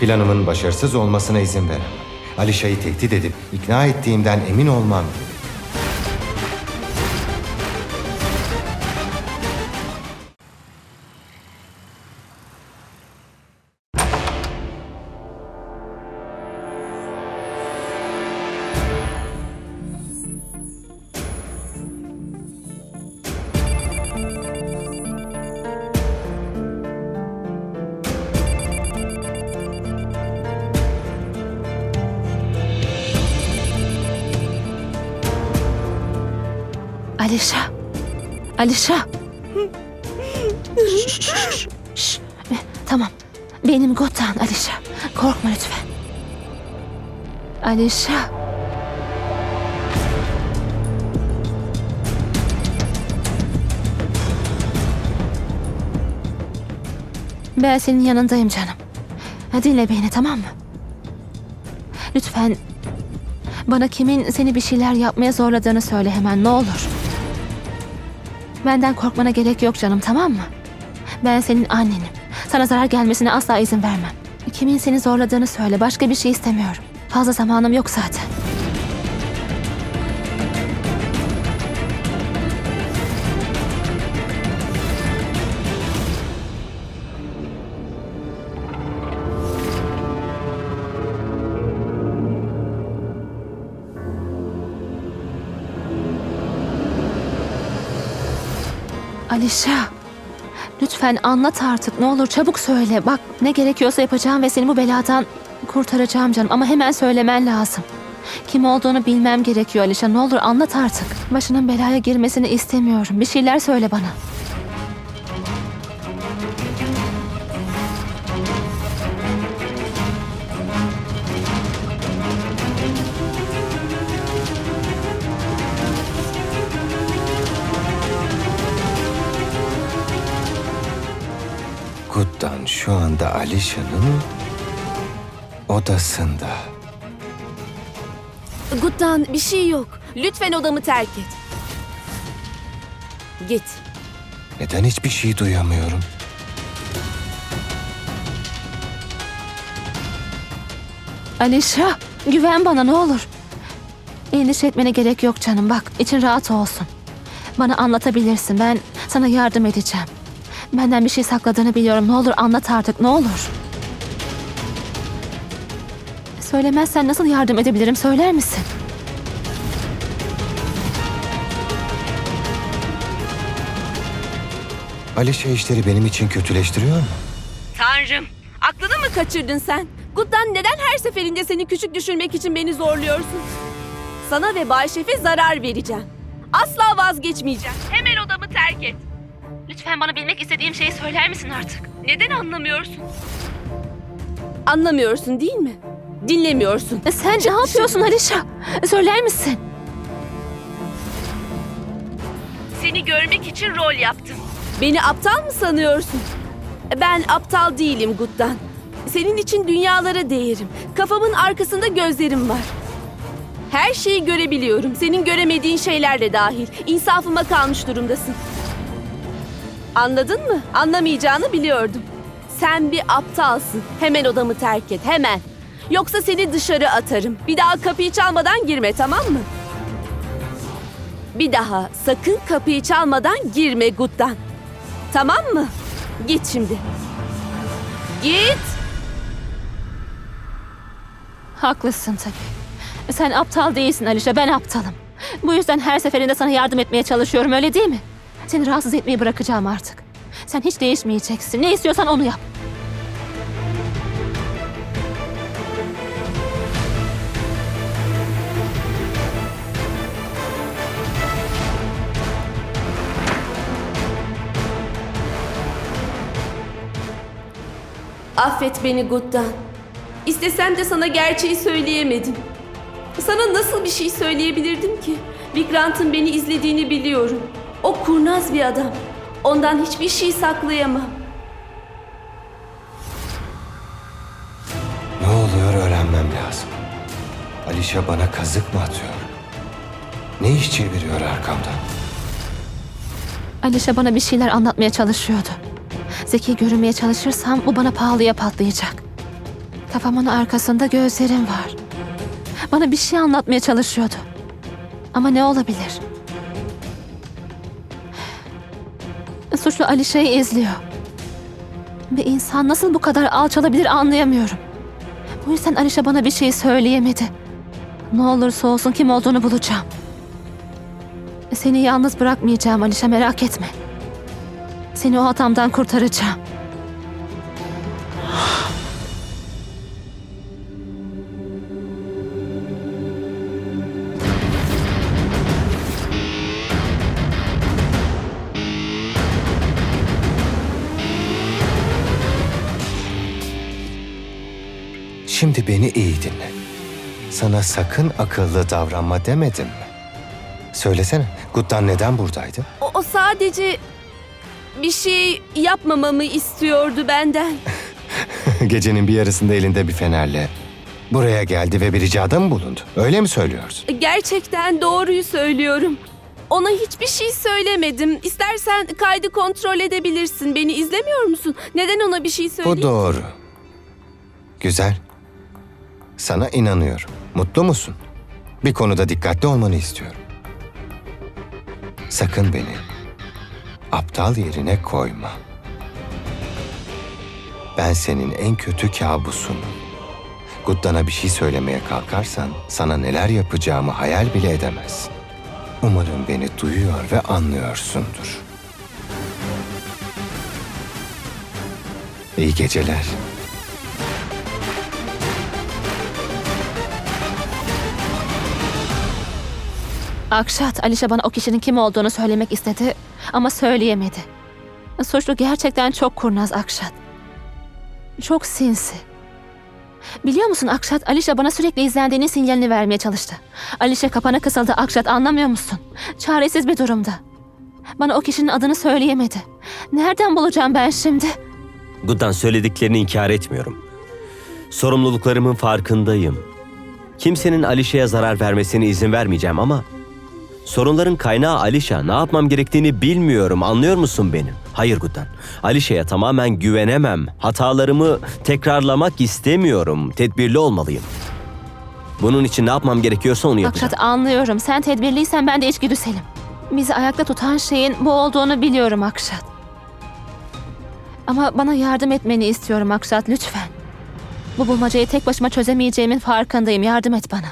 Planımın başarısız olmasına izin veremem. Alişa'yı tehdit edip ikna ettiğimden emin olmam gerek. Alişa. Alişa. Şş. Tamam. Benim Gotan Alişa. Korkma lütfen. Alişa. Ben senin yanındayım canım. Dinle beni tamam mı? Lütfen bana kimin seni bir şeyler yapmaya zorladığını söyle hemen ne olur. Benden korkmana gerek yok canım tamam mı? Ben senin annenim. Sana zarar gelmesine asla izin vermem. Kimin seni zorladığını söyle. Başka bir şey istemiyorum. Fazla zamanım yok zaten. Alişa. Lütfen anlat artık ne olur çabuk söyle. Bak ne gerekiyorsa yapacağım ve seni bu beladan kurtaracağım canım. Ama hemen söylemen lazım. Kim olduğunu bilmem gerekiyor Alişa. Ne olur anlat artık. Başının belaya girmesini istemiyorum. Bir şeyler söyle bana. Şu anda Alişa'nın odasında. Guttan bir şey yok. Lütfen odamı terk et. Git. Neden hiçbir şey duyamıyorum? Alişa güven bana ne olur. Endişe etmene gerek yok canım. Bak için rahat olsun. Bana anlatabilirsin. Ben sana yardım edeceğim. Benden bir şey sakladığını biliyorum. Ne olur anlat artık ne olur. Söylemezsen nasıl yardım edebilirim söyler misin? Alişa işleri benim için kötüleştiriyor mu? Tanrım. Aklını mı kaçırdın sen? Guttan neden her seferinde seni küçük düşürmek için beni zorluyorsun? Sana ve Bay Şef'e zarar vereceğim. Asla vazgeçmeyeceğim. Hemen odamı terk et. Lütfen bana bilmek istediğim şeyi söyler misin artık? Neden anlamıyorsun? Anlamıyorsun değil mi? Dinlemiyorsun. E Sen ne yapıyorsun Alişa? Söyler misin? Seni görmek için rol yaptım. Beni aptal mı sanıyorsun? Ben aptal değilim Guttan. Senin için dünyalara değerim. Kafamın arkasında gözlerim var. Her şeyi görebiliyorum. Senin göremediğin şeyler de dahil. İnsafıma kalmış durumdasın. Anladın mı? Anlamayacağını biliyordum. Sen bir aptalsın. Hemen odamı terk et, hemen. Yoksa seni dışarı atarım. Bir daha kapıyı çalmadan girme, tamam mı? Bir daha sakın kapıyı çalmadan girme Guttan. Tamam mı? Git şimdi. Git. Haklısın tabii. Sen aptal değilsin Alişa, ben aptalım. Bu yüzden her seferinde sana yardım etmeye çalışıyorum, öyle değil mi? Seni rahatsız etmeyi bırakacağım artık. Sen hiç değişmeyeceksin. Ne istiyorsan onu yap. Affet beni Guttan. İstesem de sana gerçeği söyleyemedim. Sana nasıl bir şey söyleyebilirdim ki? Vikrant'ın beni izlediğini biliyorum. O kurnaz bir adam. Ondan hiçbir şey saklayamam. Ne oluyor öğrenmem lazım. Alişa bana kazık mı atıyor? Ne iş çeviriyor arkamdan? Alişa bana bir şeyler anlatmaya çalışıyordu. Zeki görünmeye çalışırsam bu bana pahalıya patlayacak. Kafamın arkasında gözlerim var. Bana bir şey anlatmaya çalışıyordu. Ama ne olabilir? Suçlu Alişe'yi izliyor. Bir insan nasıl bu kadar alçalabilir anlayamıyorum. Bu yüzden Alişe bana bir şey söyleyemedi. Ne olursa olsun kim olduğunu bulacağım. Seni yalnız bırakmayacağım Alişe merak etme. Seni o adamdan kurtaracağım. Şimdi beni iyi dinle. Sana sakın akıllı davranma demedim mi? Söylesene, Guttan neden buradaydı? O, o sadece bir şey yapmamamı istiyordu benden. Gecenin bir yarısında elinde bir fenerle buraya geldi ve bir ricada mı bulundu? Öyle mi söylüyorsun? Gerçekten doğruyu söylüyorum. Ona hiçbir şey söylemedim. İstersen kaydı kontrol edebilirsin. Beni izlemiyor musun? Neden ona bir şey söyleyeyim? Bu doğru. Güzel. Sana inanıyorum. Mutlu musun? Bir konuda dikkatli olmanı istiyorum. Sakın beni aptal yerine koyma. Ben senin en kötü kabusunum. Guddan'a bir şey söylemeye kalkarsan sana neler yapacağımı hayal bile edemezsin. Umarım beni duyuyor ve anlıyorsundur. İyi geceler. Akşat, Alişe bana o kişinin kim olduğunu söylemek istedi ama söyleyemedi. Suçlu gerçekten çok kurnaz Akşat. Çok sinsi. Biliyor musun Akşat, Alişe bana sürekli izlendiğinin sinyalini vermeye çalıştı. Alişe kapana kısıldı Akşat anlamıyor musun? Çaresiz bir durumda. Bana o kişinin adını söyleyemedi. Nereden bulacağım ben şimdi? Guddan söylediklerini inkar etmiyorum. Sorumluluklarımın farkındayım. Kimsenin Alişe'ye zarar vermesine izin vermeyeceğim ama sorunların kaynağı Alişa. Ne yapmam gerektiğini bilmiyorum. Anlıyor musun beni? Hayır Guddan. Alişe'ye tamamen güvenemem. Hatalarımı tekrarlamak istemiyorum. Tedbirli olmalıyım. Bunun için ne yapmam gerekiyorsa onu yapacağım. Akşat anlıyorum. Sen tedbirliysen ben de içgüdüselim. Bizi ayakta tutan şeyin bu olduğunu biliyorum Akşat. Ama bana yardım etmeni istiyorum Akşat lütfen. Bu bulmacayı tek başıma çözemeyeceğimin farkındayım. Yardım et bana.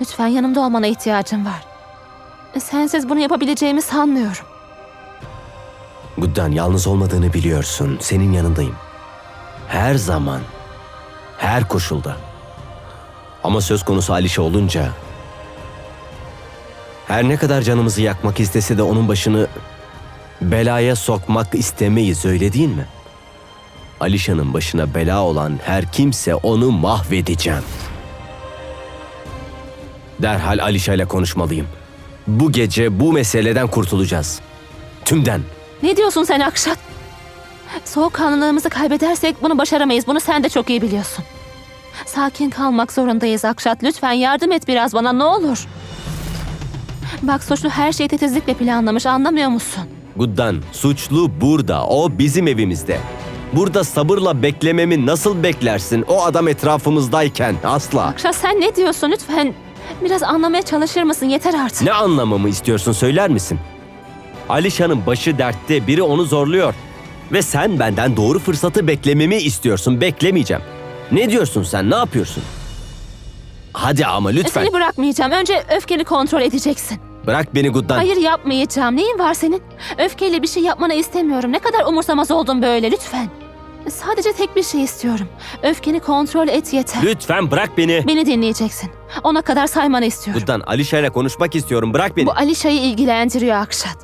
Lütfen yanımda olmana ihtiyacım var. Sensiz bunu yapabileceğimi sanmıyorum. Guddan yalnız olmadığını biliyorsun. Senin yanındayım. Her zaman. Her koşulda. Ama söz konusu Alişe olunca... Her ne kadar canımızı yakmak istese de onun başını belaya sokmak istemeyiz öyle değil mi? Alişan'ın başına bela olan her kimse onu mahvedeceğim. Derhal Alişa ile konuşmalıyım. Bu gece bu meseleden kurtulacağız. Tümden. Ne diyorsun sen Akşat? Soğukkanlılığımızı kaybedersek bunu başaramayız. Bunu sen de çok iyi biliyorsun. Sakin kalmak zorundayız Akşat. Lütfen yardım et biraz bana ne olur. Bak suçlu her şeyi titizlikle planlamış anlamıyor musun? Guddan, suçlu burada. O bizim evimizde. Burada sabırla beklememi nasıl beklersin? O adam etrafımızdayken asla. Akşat sen ne diyorsun lütfen? Biraz anlamaya çalışır mısın? Yeter artık. Ne anlamamı istiyorsun söyler misin? Alişan'ın başı dertte, biri onu zorluyor. Ve sen benden doğru fırsatı beklememi istiyorsun. Beklemeyeceğim. Ne diyorsun sen? Ne yapıyorsun? Hadi ama lütfen. Seni bırakmayacağım. Önce öfkeni kontrol edeceksin. Bırak beni Guddan. Hayır yapmayacağım. Neyin var senin? Öfkeyle bir şey yapmanı istemiyorum. Ne kadar umursamaz oldun böyle lütfen. Sadece tek bir şey istiyorum. Öfkeni kontrol et yeter. Lütfen bırak beni. Beni dinleyeceksin. Ona kadar saymanı istiyorum. Guddan, Alişan'la konuşmak istiyorum. Bırak beni. Bu Alişa'yı ilgilendiriyor Akşat.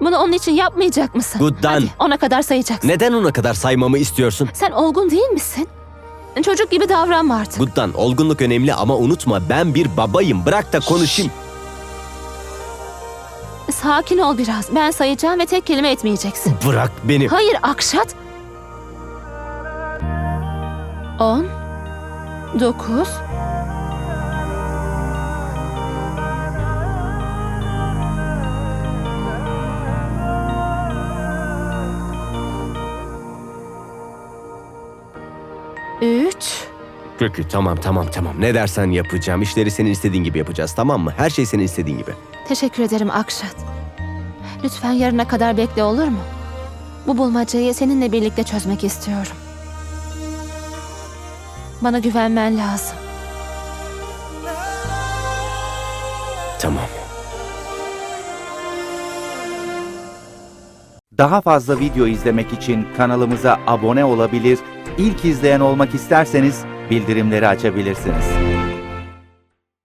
Bunu onun için yapmayacak mısın? Guddan. Hadi ona kadar sayacaksın. Neden ona kadar saymamı istiyorsun? Sen olgun değil misin? Çocuk gibi davranma artık. Guddan, olgunluk önemli ama unutma ben bir babayım. Bırak da konuşayım. Sakin ol biraz. Ben sayacağım ve tek kelime etmeyeceksin. Bırak beni. Hayır Akşat. On. Dokuz. Üç. Peki tamam tamam tamam. Ne dersen yapacağım. İşleri senin istediğin gibi yapacağız tamam mı? Her şey senin istediğin gibi. Teşekkür ederim Akşat. Lütfen yarına kadar bekle olur mu? Bu bulmacayı seninle birlikte çözmek istiyorum. Bana güvenmen lazım. Tamam. Daha fazla video izlemek için kanalımıza abone olabilir, ilk izleyen olmak isterseniz bildirimleri açabilirsiniz.